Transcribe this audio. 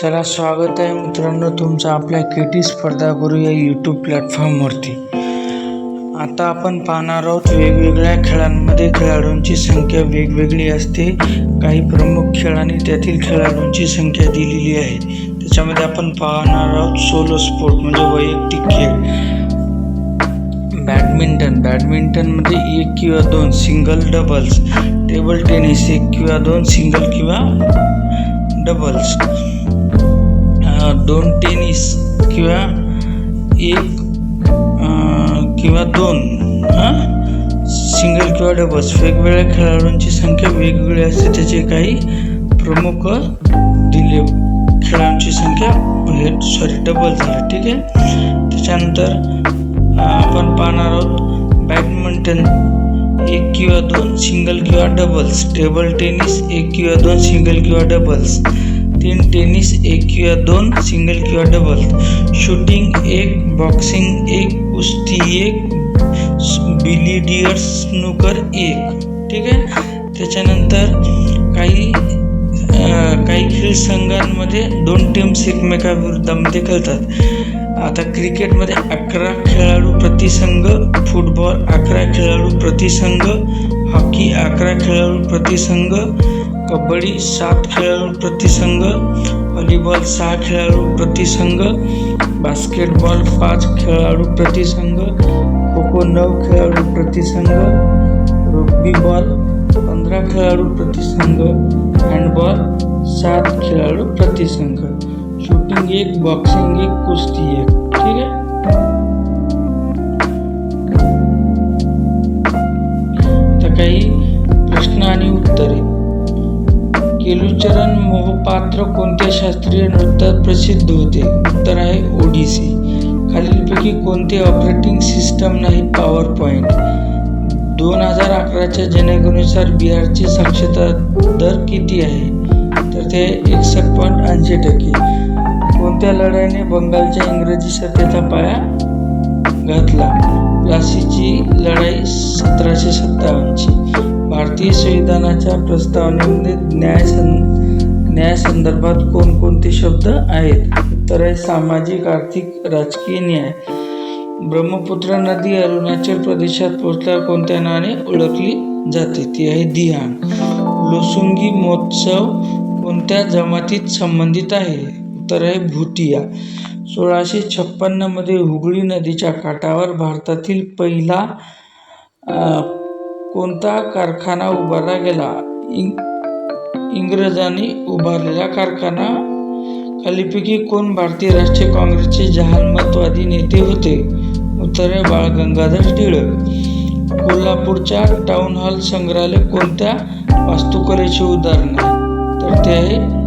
चला स्वागत आहे मित्रांनो तुमचं आपल्या के टी स्पर्धा गुरु या यूट्यूब प्लॅटफॉर्मवरती आता आपण पाहणार आहोत वेगवेगळ्या खेळांमध्ये खेळाडूंची संख्या वेगवेगळी असते. काही प्रमुख खेळांनी त्यातील खेळाडूंची संख्या दिलेली आहे. त्याच्यामध्ये आपण पाहणार आहोत सोलो स्पोर्ट म्हणजे वैयक्तिक खेळ. बॅडमिंटन बॅडमिंटनमध्ये एक किंवा दोन सिंगल डबल्स टेबल टेनिस एक किंवा दोन सिंगल किंवा डबल्स दोन टेनिस किंवा एक किंवा दोन सिंगल किंवा डबल्स वेगवेगळ्या खेळाडूंची संख्या वेगवेगळी असते. त्याचे काही प्रमुख दिले खेळांची संख्या हे सॉरी डबल झालं. ठीक आहे? त्याच्यानंतर आपण पाहणार आहोत बॅडमिंटन एक किंवा दोन सिंगल किंवा डबल्स टेबल टेनिस एक किंवा दोन सिंगल किंवा डबल्स तीन टेनिस एक किंवा दोन सिंगल किंवा डबल. शूटिंग एक बॉक्सिंग एक कुस्ती एक बिलिडियर्स स्नूकर एक. ठीक आहे? त्याच्यानंतर काही काही खेळ संघांमध्ये दोन टीम्स एकमेकाविरुद्धामध्ये खेळतात. आता क्रिकेटमध्ये अकरा खेळाडू प्रतिसंघ फुटबॉल अकरा खेळाडू प्रतिसंघ हॉकी अकरा खेळाडू प्रतिसंघ कबड्डी सात खेळाडू प्रतिसंघ व्हॉलीबॉल सहा खेळाडू प्रतिसंघ बास्केटबॉल पाच खेळाडू प्रतिसंघ खो खो नऊ खेळाडू प्रतिसंघ रग्बी बॉल पंधरा खेळाडू प्रतिसंघ हँडबॉल सात खेळाडू प्रतिसंघ. शूटिंग एक बॉक्सिंग एक कुस्ती एक. ठीक आहे? तर काही प्रश्न आणि उत्तरे. केलुचरण मोहपात्र कोणत्या शास्त्रीय नृत्यात प्रसिद्ध होते? उत्तर आहे ओडिसी. खालीलपैकी कोणते ऑपरेटिंग सिस्टम नाही पॉवर पॉईंट दोन हजार अकराच्या जनगणनेनुसार बिहारची साक्षरता दर किती आहे? तर ते एकसष्ट पॉईंट ऐंशी टक्के. कोणत्या लढाईने बंगालच्या इंग्रजी सत्तेचा पाया घातला? प्लासीची लढाई सतराशे सत्तावन्नची. भारतीय संविधानाच्या प्रस्तावनेमध्ये न्याय सं न्यायासंदर्भात कोणकोणते शब्द आहेत? तर आहे सामाजिक आर्थिक राजकीय न्याय. ब्रह्मपुत्र नदी अरुणाचल प्रदेशात पोहोचल्यावर कोणत्या नावाने ओळखली जाते? ती आहे दिहान. लोसुंगी महोत्सव कोणत्या जमातीत संबंधित आहे? उत्तर आहे भुटिया. सोळाशे छप्पन्नमध्ये हुगळी नदीच्या काठावर भारतातील पहिला कोणता कारखाना उभारला गेला? इंग इंग्रजांनी उभारलेला कारखाना? खालीपैकी कोण भारतीय राष्ट्रीय काँग्रेसचे जहालमतवादी नेते होते? उत्तर बाळ गंगाधर टिळक. कोल्हापूरच्या टाउन हॉल संग्रहालय कोणत्या वास्तुकलेचे उदाहरण आहे? तर ते आहे